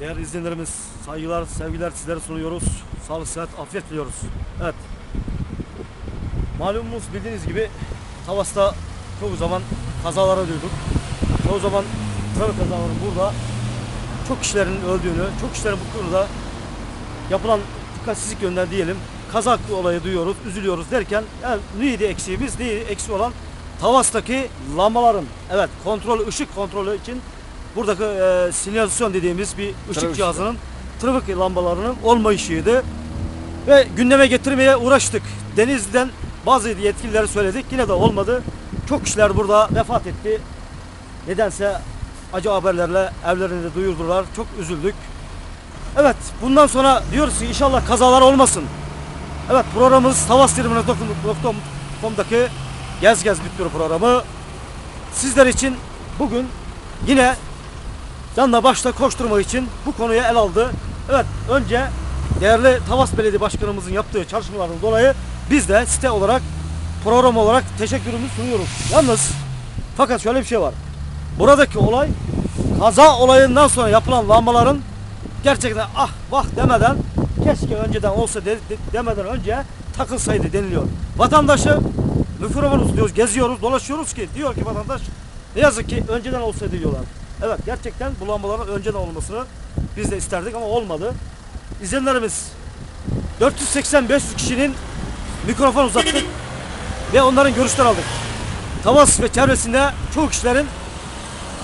Değerli izleyenlerimiz saygılar, sevgiler sizlere sunuyoruz. Sağlık, sıhhat, afiyet diliyoruz. Evet. Malumumuz bildiğiniz gibi Tavas'ta çoğu zaman kazalara duyduk. Çoğu zaman trafik kazaları burada çok kişilerin öldüğünü, çok kişilerin bu konuda yapılan dikkatsizlik yönden diyelim kaza olayı duyuyoruz, üzülüyoruz derken yani neydi eksiğimiz, neydi eksiği olan Tavas'taki lambaların evet kontrol ışık kontrolü için buradaki e, sinyalizasyon dediğimiz bir ışık Trafik cihazının trafik lambalarının olmayışıydı. Ve gündeme getirmeye uğraştık. Denizli'den bazı yetkilileri söyledik. Yine de olmadı. Çok kişiler burada vefat etti. Nedense acı haberlerle evlerinde duyurdular. Çok üzüldük. Evet bundan sonra diyoruz ki inşallah kazalar olmasın. Evet programımız tavastribüne.com'daki Gez Gez Bitmiyor programı. Sizler için bugün yine canla başla koşturma için bu konuyu el aldı. Evet önce değerli Tavas Belediye Başkanımızın yaptığı çalışmalardan dolayı biz de site olarak program olarak teşekkürümüzü sunuyoruz. Yalnız fakat şöyle bir şey var. Buradaki olay kaza olayından sonra yapılan lambaların gerçekten ah vah demeden keşke önceden olsa de- de- demeden önce takılsaydı deniliyor. Vatandaşı mikrofonu diyoruz, geziyoruz, dolaşıyoruz ki diyor ki vatandaş ne yazık ki önceden olsaydı diyorlar. Evet gerçekten bu lambaların önceden olmasını biz de isterdik ama olmadı. İzleyenlerimiz 480-500 kişinin mikrofon uzattık ve onların görüşler aldık. Tavas ve çevresinde çoğu kişilerin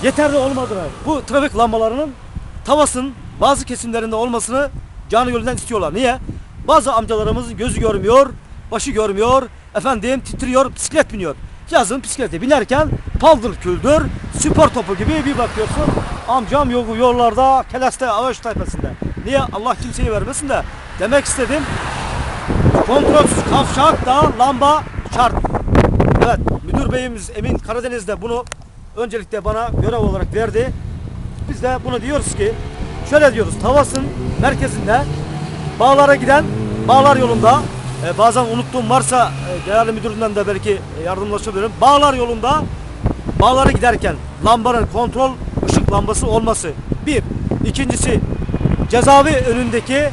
yeterli olmadığını, bu trafik lambalarının Tavas'ın bazı kesimlerinde olmasını canı gönülden istiyorlar. Niye? Bazı amcalarımızın gözü görmüyor, başı görmüyor, efendim titriyor, bisiklet biniyor. Yazın bisiklete binerken paldır küldür, spor topu gibi bir bakıyorsun. Amcam yok yollarda, keleste, ağaç tayfasında. Niye? Allah kimseyi vermesin de. Demek istedim, kontrolsüz kavşakta lamba şart. Evet, müdür beyimiz Emin Karadeniz'de bunu öncelikle bana görev olarak verdi. Biz de bunu diyoruz ki, şöyle diyoruz, Tavas'ın merkezinde bağlara giden, bağlar yolunda, e, bazen unuttuğum varsa e, değerli müdürümden de belki yardımlaşabilirim. Bağlar yolunda, bağlara giderken lambanın kontrol ışık lambası olması. Bir. İkincisi, cezaevi önündeki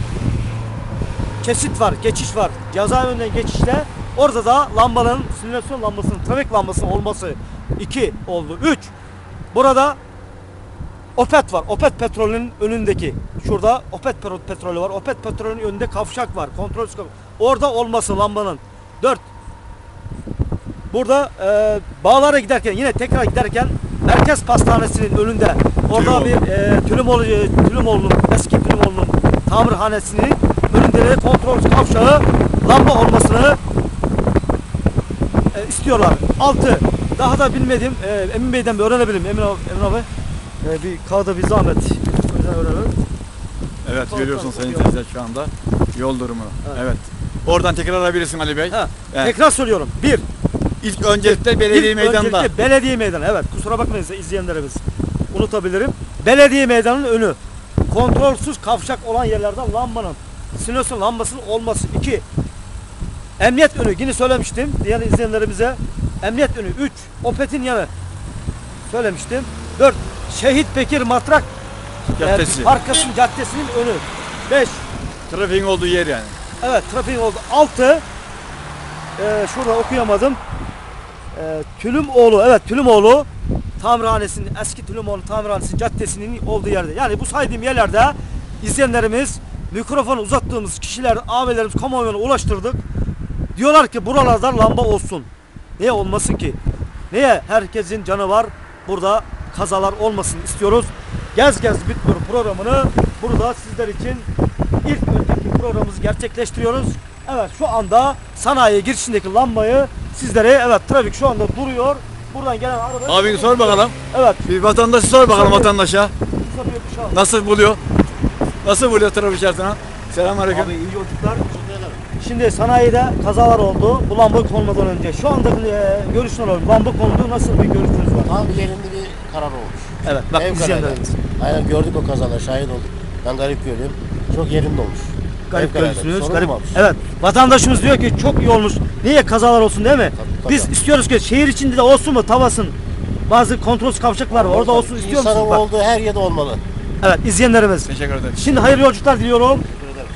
kesit var, geçiş var. Ceza önünden geçişte orada da lambanın, sinyasyon lambasının, trafik lambasının olması 2 oldu. 3. Burada Opet var. Opet petrolünün önündeki. Şurada Opet petro- petrolü var. Opet petrolünün önünde kavşak var. Kontrol kavşak. Orada olması lambanın. 4. Burada e, bağlara giderken yine tekrar giderken Merkez Pastanesi'nin önünde orada Tülümoğlu. bir e, Tülümoğlu, e, Tülümoğlu'nun eski Tülümoğlu'nun tamirhanesinin önünde de kontrol kavşağı lamba olmasını e, istiyorlar. 6. Daha da bilmediğim e, Emin Bey'den bir öğrenebilirim. Emin abi, Emin abi e, bir kağıda bir zahmet öğrenelim. Evet görüyorsun sayın seyirciler şu anda yol durumu. Evet. Evet. Oradan tekrar alabilirsin Ali Bey. Ha, Evet. Tekrar söylüyorum. 1. İlk öncelikle belediye İlk meydanında. öncelikle belediye meydanı. Evet kusura bakmayın izleyenlerimiz. Unutabilirim. Belediye meydanının önü. Kontrolsüz kavşak olan yerlerden lambanın, sinüsün lambasının olması. 2. Emniyet önü. Yine söylemiştim. Diğer izleyenlerimize. Emniyet önü. 3. Opet'in yanı. Söylemiştim. 4. Şehit Bekir Matrak Caddesi. e, Parkası'nın caddesinin önü. 5. Trafiğin olduğu yer yani. Evet trafik oldu. 6 ee, şurada okuyamadım. Ee, Tülümoğlu evet Tülümoğlu tamirhanesinin eski Tülümoğlu tamirhanesinin caddesinin olduğu yerde. Yani bu saydığım yerlerde izleyenlerimiz mikrofonu uzattığımız kişiler, abilerimiz kamuoyuna ulaştırdık. Diyorlar ki buralarda lamba olsun. Niye olmasın ki? Niye herkesin canı var? Burada kazalar olmasın istiyoruz. Gez Gez Bitmiyor programını burada sizler için ilk önceki programımızı gerçekleştiriyoruz. Evet şu anda sanayi girişindeki lambayı sizlere evet trafik şu anda duruyor. Buradan gelen araba Abini sor bakalım. Evet. Bir vatandaşı sor bakalım Tabii. vatandaşa. Nasıl buluyor? Nasıl buluyor trafik şartını? Selamünaleyküm. Abi iyi yolculuklar. Şimdi sanayide kazalar oldu. Bu lamba konmadan önce. Şu anda e, görüşün olarak lamba kondu. Nasıl bir görüşünüz var? Tam yerinde bir karar olmuş. Evet bak Fevkalade. izleyenlerimiz. Aynen gördük o kazaları, şahit olduk. Ben garip görüyorum. Çok yerinde olmuş. Garip görüyorsunuz. Sorun Garip. olmamış. Evet. Vatandaşımız diyor ki çok iyi olmuş. Niye kazalar olsun değil mi? Tabii, tabii. Biz istiyoruz ki şehir içinde de olsun mu tavasın. Bazı kontrolsüz kavşaklar var. Orada olsun istiyor İnsanın musunuz? Bak. olduğu her yerde olmalı. Evet izleyenlerimiz. Teşekkür ederim. Şimdi hayırlı yolculuklar diliyorum.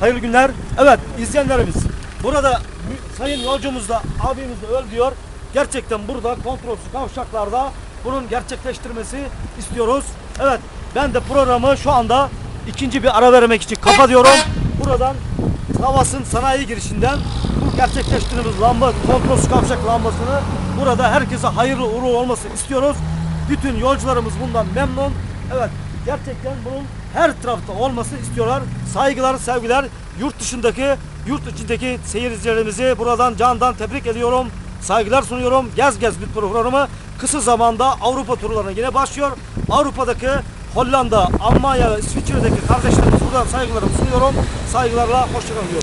Hayırlı günler. Evet izleyenlerimiz. Burada mü- sayın yolcumuz da abimiz de öl diyor. Gerçekten burada kontrolsüz kavşaklarda bunun gerçekleştirmesi istiyoruz. Evet ben de programı şu anda ikinci bir ara vermek için kapatıyorum. Buradan Tavas'ın sanayi girişinden bu gerçekleştirdiğimiz lamba, kontrolsüz kavşak lambasını burada herkese hayırlı uğurlu olması istiyoruz. Bütün yolcularımız bundan memnun. Evet gerçekten bunun her tarafta olması istiyorlar. Saygılar, sevgiler. Yurt dışındaki, yurt içindeki seyircilerimizi buradan candan tebrik ediyorum. Saygılar sunuyorum. Gez Gez bir programı kısa zamanda Avrupa turlarına yine başlıyor. Avrupa'daki Hollanda, Almanya İsviçre'deki kardeşlerimiz buradan saygılarımı sunuyorum. Saygılarla hoşçakalın diyorum.